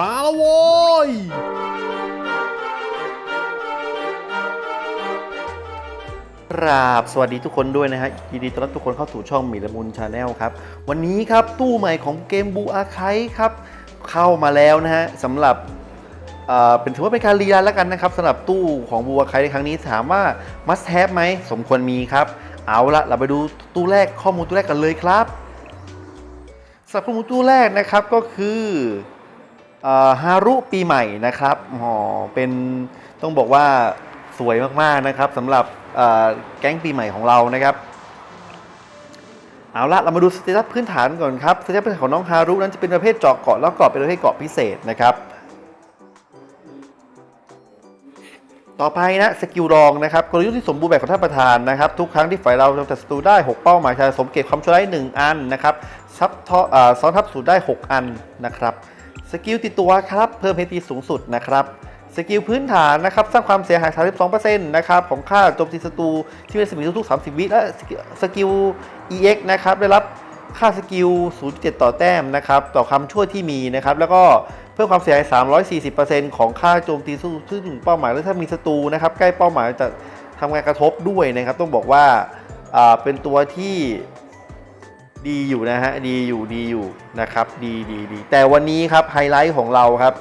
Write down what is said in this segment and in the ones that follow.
มาแล้วโว้ยครับสวัสดีทุกคนด้วยนะฮะยินดีต้อนรับทุกคนเข้าสู่ช่องมิลมุนชาแนลครับ วันนี้ครับตู้ใหม่ของเกมบูอาไคครับ เข้ามาแล้วนะฮะสำหรับเอ่อเป็นถือว่าเป็นการรีรันแล้วกันนะครับสำหรับตู้ของบูอาไคในครั้งนี้ถามว่า must have ไหมสมควรมีครับ เอาละเราไปดูตู้แรกข้อมูลตู้แรกกันเลยครับสำหรับข้อมูลตู้แรกนะครับก็คือ ฮารุปีใหม่นะครับอ๋อเป็นต้องบอกว่าสวยมากๆนะครับสำหรับแก๊งปีใหม่ของเรานะครับ เอาละเรามาดูสเตตัสพื้นฐานก่อนครับสเตตัสพื้นฐานของน้องฮารุนั้นจะเป็นประเภทเจาะเกาะแล้วเกาะเป็นประเภทเกาะพิเศษนะครับ ต่อไปนะสกิลรองนะครับกลยุทธ์ที่สมบูรณ์แบบของท่านประธานนะครับ ทุกครั้งที่ฝ่ายเราทำศัตรูได้ 6 เป้าหมายชาสมเก็บความช่วร้าย1อันนะครับซับทออซ้อนทับสูตรได้ 6 อันนะครับ สกิลติดตัวครับเพิ่มเพตีสูงสุดนะครับสกิลพื้นฐานนะครับสร้างความเสียหาย 32%นะครับของค่าโจมตีศัตรูที่เป็นสมิทุกๆ30 วิและสกิล EX นะครับได้รับค่าสกิล 0.7 ต่อแต้มนะครับต่อคำช่วยที่มีนะครับแล้วก็เพิ่มความเสียหาย 340%ของค่าโจมตีสู้ซึ่งเป้าหมาย แล้วถ้ามีศัตรูนะครับใกล้เป้าหมายจะทำงานกระทบด้วยนะครับต้องบอกว่าเป็นตัวที่ ดีอยู่นะฮะดีอยู่ดีอยู่นะครับดีดีดีแต่วันนี้ครับไฮไลท์ของเราครับ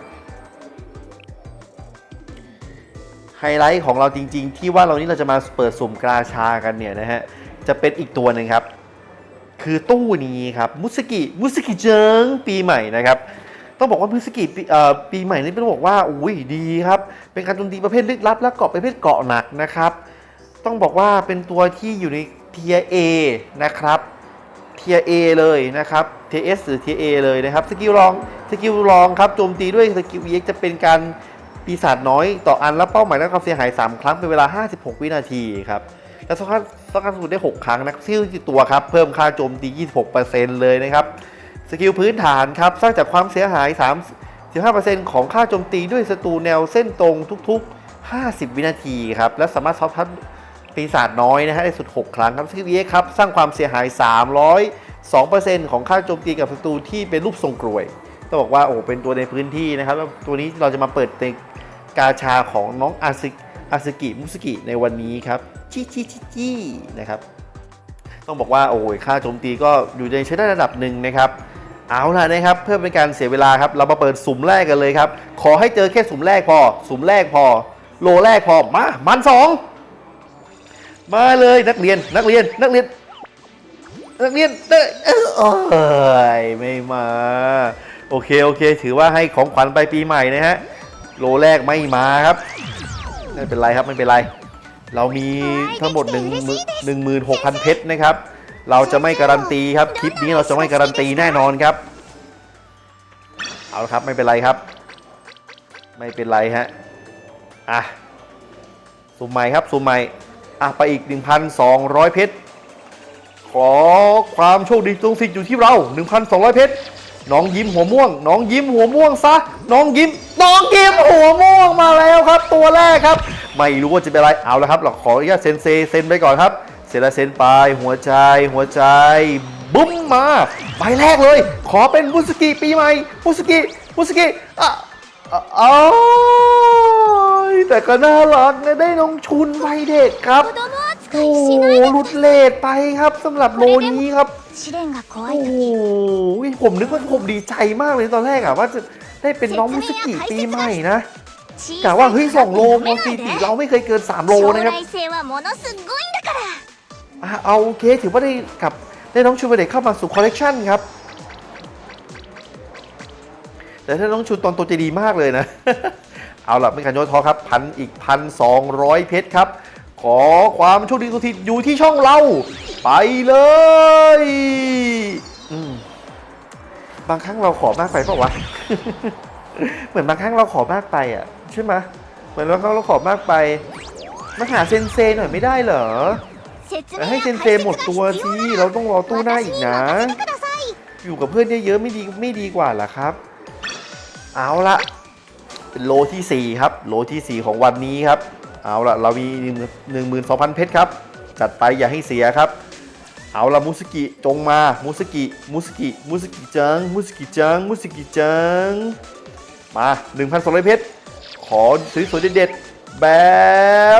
ไฮไลท์ของเราจริง ๆ ที่ว่าเรานี้เราจะมาเปิดสุ่มกราชากันเนี่ยนะฮะจะเป็นอีกตัวหนึ่งครับ คือตู้นี้ครับมุสกิมุสกิเจิงปีใหม่นะครับต้องบอกว่ามุสกิปีเอ่อปีใหม่นี้ต้องบอกว่าอุ้ยดีครับ เป็นการโจมตีประเภทลึกลับ และเกาะประเภทเกาะหนักนะครับ ต้องบอกว่าเป็นตัวที่อยู่ในเทียเอนะครับ เทียเอเลยนะครับเทียเอสหรือเทียเอเลยนะครับสกิลรองสกิลรองครับโจมตีด้วยสกิลเอ็กจะเป็นการปีศาจน้อยต่ออันและเป้าหมายและความเสียหาย 3 ครั้งเป็นเวลา 56 วินาทีครับและสกัดสกัดสูตรได้ 6 ครั้งนะซิลกี่ตัวครับ เพิ่มค่าโจมตี 26%เลยนะครับสกิลพื้นฐานครับสร้างจากความเสียหาย3 15%ของค่าโจมตีด้วยศัตรูแนวเส้นตรงทุก ๆ 50 วินาทีครับและสามารถซอฟทับ ปีศาจน้อยนะฮะได้สุด 6 ครั้งครับสกิลเอครับสร้างความเสียหาย 302%ของค่าโจมตีกับศัตรูที่เป็นรูปทรงกลวยต้องบอกว่าโอ้เป็นตัวในพื้นที่นะครับแล้วตัวนี้เราจะมาเปิดในกาชาของน้องอาซึอาซกิมุสกิในวันนี้ครับชิชิชิชินะครับ ต้องบอกว่าโอ้ยค่าโจมตีก็อยู่ในใช้ได้ระดับหนึ่งนะครับเอาล่ะนะครับเพื่อเป็นการเสียเวลาครับเรามาเปิดสุ่มแรกกันเลยครับ ขอให้เจอแค่สุ่มแรกพอ สุ่มแรกพอ โลแรกพอมามันสอง มาเลยนักเรียนนักเรียนนักเรียนนักเรียนเอ้ยเอ้ยโอ้ยไม่มา โอเคโอเค ถือว่าให้ของขวัญไปปีใหม่นะฮะโลแรกไม่มาครับไม่เป็นไรครับไม่เป็นไร เรามีทั้งหมด1 1 6 0 0 0เพชรนะครับ เราจะไม่การันตีครับคลิปนี้เราจะไม่การันตีแน่นอนครับ เอาละครับไม่เป็นไรครับ ไม่เป็นไรฮะอะสุ่มใหม่ครับสุ่มใหม่ อะไปอีก 1,200 เพชร ขอความโชคดีจงสิทธิ์อยู่ที่เรา 1,200 เพชร น้องยิ้มหัวม่วง น้องยิ้มหัวม่วงซะ น้องยิ้ม น้องยิ้มหัวม่วงมาแล้วครับ ตัวแรกครับ ไม่รู้ว่าจะเป็นอะไร เอาละครับ เราขออนุญาตเซ็นเซเซ็นไปก่อนครับ เซ็นละเซ็นไป หัวใจ หัวใจ บุ้มมาใบแรกเลย ขอเป็นมุสกิปีใหม่มุสกิมุสกิอะอะอ้าย แต่ก็น่ารักนะได้น้องชุนวัเด็กครับ โอ้โหลุดเลทไปครับสำหรับโมนี้ครับ โอ้โหผมนึกว่าผมดีใจมากเลยตอนแรกอะว่าจะได้เป็นน้องมุสกิปีใหม่นะแต่ว่าเฮ้ยสองโลมองสีติเราไม่เคยเกิน 3 โลนะครับเอาโอเคถือว่าได้กับได้น้องชุนวัเด็กเข้ามาสู่คอลเลกชันครับแต่ถ้าน้องชุนตอนตัวจะดีมากเลยนะ เอาล่ะไม่ขันยอท้อครับพันอีกพันสองร้อยเพชรครับ ขอความโชคดีสุทิอยู่ที่ช่องเรา ไปเลยบางครั้งเราขอมากไปเปล่าวะ เหมือนบางครั้งเราขอมากไปอะ ใช่ไหมเหมือนบางครั้งเราขอมากไปมาหาเซนเซหน่อยไม่ได้เหรอให้เซนเซหมดตัวสิเราต้องรอตู้หน้าอีกนะ อยู่กับเพื่อนเยอะๆไม่ดีไม่ดีกว่าหรอครับ เอาละ เป็นโลที่ 4 ครับ โลทีสี่ 4 ของวันนี้ครับ เอาละเรามี 1 2 0 0 0 เพชรครับ จัดไปอย่าให้เสียครับ เอาละมุสกิจงมามุสกิมุสกิมุสกิจังมุสกิจังมุสกิจังมา1,200เพชรขอสวยๆเด็ดๆแบ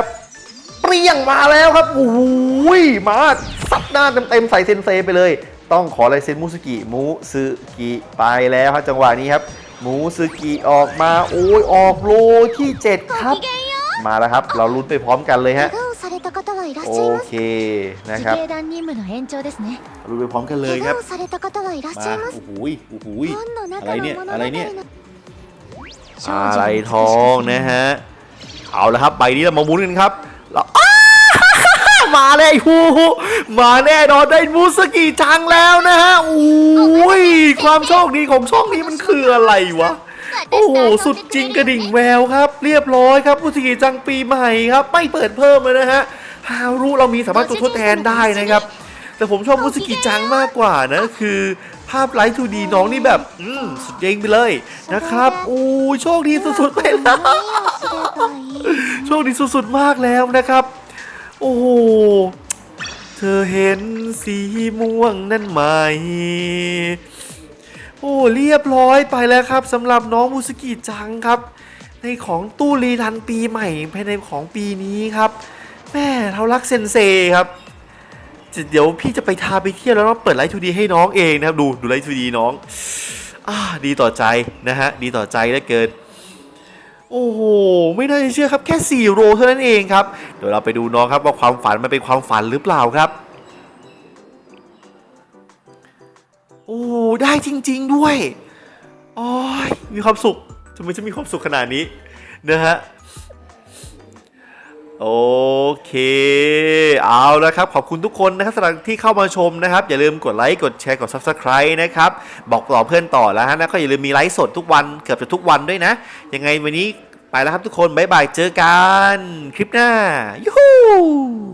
บเปรี้ยงมาแล้วครับโอ้โหมาซัดหน้าเต็มๆใส่เซนเซไปเลย ต้องขอลายเซ็นมูสกิมูซึกิไปแล้วครับจังหวะนี้ครับ หมูสึกิออกมาโอ้ยออกโลที่ 7 ครับ มาแล้วครับ เราลุ้นไปพร้อมกันเลยฮะโอเคนะครับลุ้นไปพร้อมกันเลยครับมาโอ้โหโอ้โหอะไรเนี่ยอะไรเนี่ยอะไรทองนะฮะเอาแล้วครับใบนี้เรามามุนกันครับเรา มาเลยฮูฮูมาแน่นอนได้มูสกิจังแล้วนะฮะโอ้ยความโชคดีของช่องนี้มันคืออะไรวะโอ้โห สุดจริงกระดิ่งแววครับ เรียบร้อยครับมูสกิจังปีใหม่ครับ ไม่เปิดเพิ่มเลยนะฮะฮารุเรามีสามารถตัวทดแทนได้นะครับ แต่ผมชอบมูสกิจังมากกว่านะคือภาพไลท์ทูดีน้องนี่แบบ อืมสุดเย้งไปเลยนะครับโอ้โชคดีสุดๆไปแล้วโชคดีสุดๆมากแล้วนะครับ โอ้โห เธอเห็นสีม่วงนั่นไหม โอ้เรียบร้อยไปแล้วครับสำหรับน้องมูสกิจังครับ ในของตู้รีทันปีใหม่ภายในของปีนี้ครับแม่เรารักเซนเซครับจะเดี๋ยวพี่จะไปทาไปเที่ยวแล้วก็เปิดไลฟ์ทูดีให้น้องเองนะครับ ดูดูไลฟ์ทูดีน้องอ่าดีต่อใจนะฮะ ดีต่อใจเหลือเกิน โอ้โห ไม่น่าจะเชื่อครับแค่4โรเท่านั้นเองครับ เดี๋ยวเราไปดูน้องครับว่าความฝันมันเป็นความฝันหรือเปล่าครับ โอ้ได้จริง ๆด้วย โอ้ยมีความสุขทำไมจะมีความสุขขนาดนี้นะฮะ โอเค เอาละครับ ขอบคุณทุกคนนะครับสำหรับที่เข้ามาชมนะครับ อย่าลืมกดไลค์ กดแชร์ กด Subscribe นะครับ บอกต่อเพื่อนต่อแล้วฮะแล้วก็อย่าลืมมีไลฟ์สดทุกวัน เกือบจะทุกวันด้วยนะ ยังไงวันนี้ไปแล้วครับทุกคน บ๊ายบาย เจอกัน คลิปหน้า ยูฮู